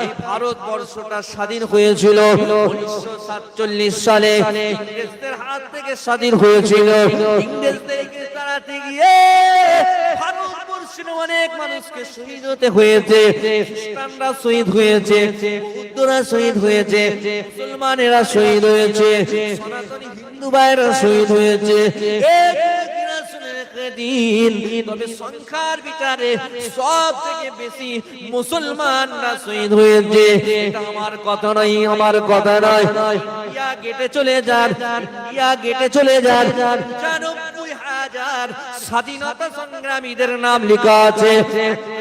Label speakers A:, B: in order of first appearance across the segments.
A: এই ভারতবর্ষটা স্বাধীন হয়েছিল সালে। ইংরেজদের স্বাধীন হয়েছিল। অনেক মানুষকে হয়েছে। শহীদ হয়েছে, বৌদ্ধরা শহীদ হয়েছে, মুসলমানেরা শহীদ হয়েছে, সনাতনী হিন্দু ভাইরা শহীদ হয়েছে। রেখে দিন, তবে সংখ্যার বিচারে সব থেকে বেশি মুসলমানরা শহীদ হয়েছে। এটা আমার কথা নয়, আমার কথা নয়। ইয়া গেটে চলে যান, ইয়া গেটে চলে যান। জানো হাজার স্বাধীনতা সংগ্রামীদের নাম লেখা আছে।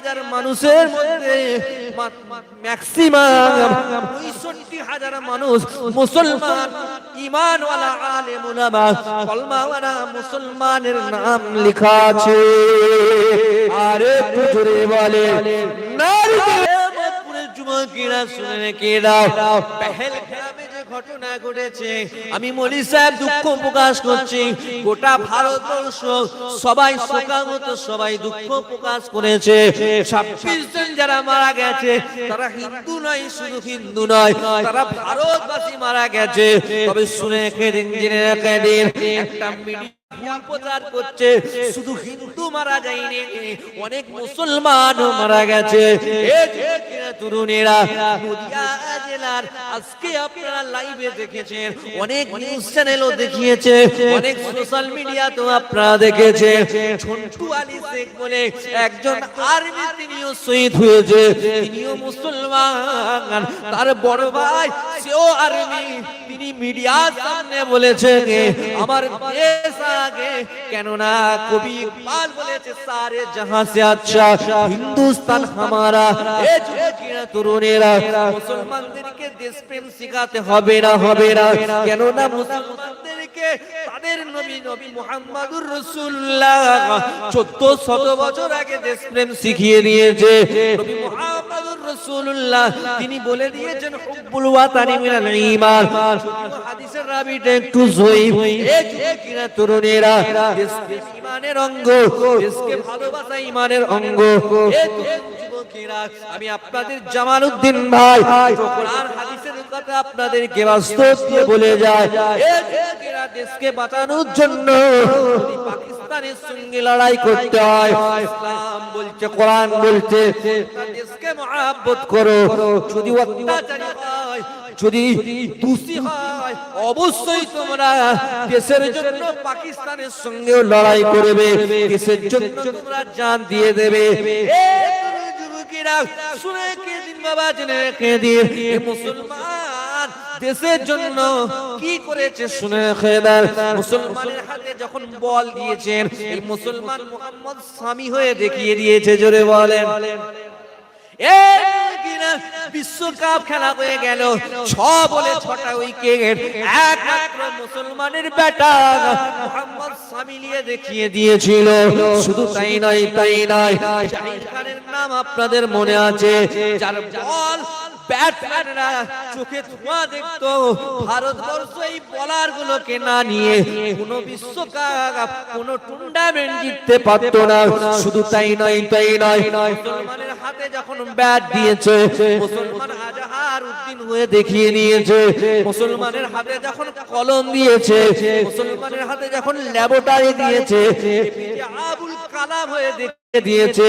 A: হাজার মানুষের মধ্যে ম্যাক্সিমাম পঁয়ষট্টি হাজার মানুষ মুসলমান ইমানওয়ালা আলেম উলামা কলমাওয়ালা মুসলমানের নাম লেখা আছে। আরে পুজোরে বলে, নারীদের যুবকেরা শুনে দাও। পেহেলগামে যে ঘটনা ঘটেছে। আমি মলি সাহেব দুঃখ প্রকাশ করছি। গোটা ভারতবর্ষ সবাই শোকামত সবাই দুঃখ প্রকাশ করেছে। ছাব্বিশ জন যারা মারা গেছে, তারা হিন্দু নয়, শুধু হিন্দু নয়, তারা ভারতবাসী মারা গেছে। তবে শুনে রেখে জেনে রেখে একটা অনেক মুসলমান মারা গেছে। তরুণেরা জেলার আজকে আপনারা লাইভে দেখেছেন অনেক নিউজ চ্যানেলও দেখিয়েছে অনেক সোশ্যাল মিডিয়া তো আপনারা দেখেছে। ছন্টু আলী শেখ বলে একজন আর্মি তিনিও শহীদ হয়েছে। তিনিও মুসলমান। তার বড় ভাই সেও আর্মি, তিনি মিডিয়ার সামনে বলেছেন আমার দেশ আগে। কেননা কবি ইকবাল বলেছে, সারে জাহাঁ সে আচ্ছা হিন্দুস্তান হামারা, এ তরুণেরা, মুসলমানদেরকে দেশপ্রেম শিখাতে হবে না হবে না। কেননা মুসলমানদেরকে তাদের নবী নবী মুহাম্মাদুর রাসূলুল্লাহ 14 শত বছর আগে দেশপ্রেম শিখিয়ে দিয়েছে। নবী তিনি বলে দিয়েছেন, হুব্বুল ওয়াতানি মিনাল ঈমান। হাদিসের রাবিটা একটু জয়ীফ তরুণেরা অঙ্গ ভালোবাসা অঙ্গ। আমি আপনাদের ভাই কোরআন হাদিসের কথা আপনাদেরকে বাস্তব দিয়ে বলে যায় দেশকে বাঁচানোর জন্য যদি সঙ্গে লড়াই করতে হয়। ইসলাম বলছে, কোরআন বলছে দেশকে মহাব্বত করো। যদি অত্যাচারী হয়, যদি দোষী হয়, অবশ্যই তোমরা দেশের জন্য পাকিস্তানের সঙ্গে লড়াই করবে। দেশের জন্য তোমরা জান দিয়ে দেবে। শুনে কে দিন বাবা, জেনে রেখে দিয়ে মুসলমান দেশের জন্য কি করেছে? শুনে খেদার মুসলমানের হাতে যখন বল দিয়েছেন, এই মুসলমান মোহাম্মদ স্বামী হয়ে দেখিয়ে দিয়েছে, জোরে বলেন। বিশ্বকাপ খেলা হয়ে গেল, ছ বলে ছটা উইকেট, একমাত্র মুসলমানের মোহাম্মদ দেখিয়ে দিয়েছিল। শুধু তাই তাই নাম আপনাদের মনে আছে, যার বল ব্যাটম্যানরা চোখে ধোঁয়া দেখতো ভারতবর্ষ এই বলার গুলোকে না নিয়ে কোনো বিশ্বকাপ, কোনো টুর্নামেন্ট জিততে পারতো না। শুধু তাই নয় তাই নয়, মুসলমানের হাতে যখন ব্যাট দিয়েছে, মুসলমান আজাহার উদ্দিন হয়ে দেখিয়ে নিয়েছে, মুসলমানের হাতে যখন কলম দিয়েছে, মুসলমানের হাতে যখন ল্যাবরেটরি দিয়েছে আবুল কালাম হয়ে দেখিয়ে দিয়েছে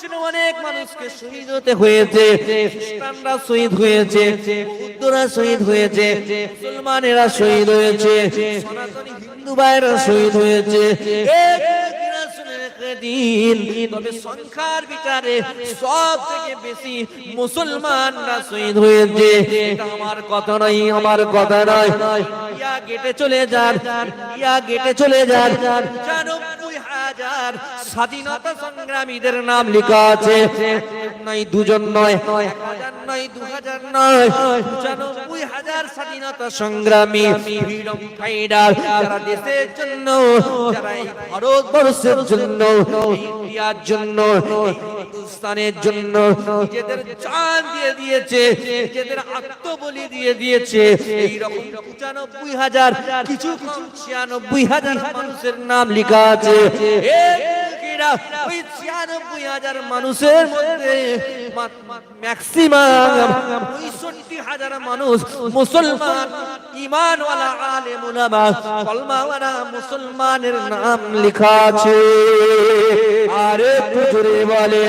A: ভারতবর্ষ অনেক মানুষকে শহীদ হতে হয়েছে, খ্রিস্টানরা শহীদ হয়েছে, বৌদ্ধরা শহীদ হয়েছে, মুসলমানেরা শহীদ হয়েছে, সনাতনী হিন্দু ভাইরা শহীদ হয়েছে। শুনে সংখ্যার বিচারে সব বেশি মুসলমানরা শহীদ হয়েছে। আমার কথা আমার কথা নয়। ইয়া গেটে চলে যান, ইয়া গেটে চলে যান। পঁচানব্বই হাজার স্বাধীনতা সংগ্রামীদের নাম লেখা আছে। নয় দুজন নয় সংগ্রামী জন্য জন্য হিন্দুস্তানের জন্য নিজেদের চান দিয়ে দিয়েছে, নিজেদের আত্মবলি দিয়ে দিয়েছে। এই রকম পঁচানব্বই হাজার, কিছু কিছু ছিয়ানব্বই হাজার মানুষের নাম লেখা আছে। ওই ছিয়ানব্বই হাজার মানুষের মধ্যে ম্যাক্সিমাম পঁয়ষট্টি হাজার মানুষ মুসলমান ইমানওয়ালা আলেম উলামা কলমাওয়ালা মুসলমানের নাম লেখা আছে। আরে একটু বলে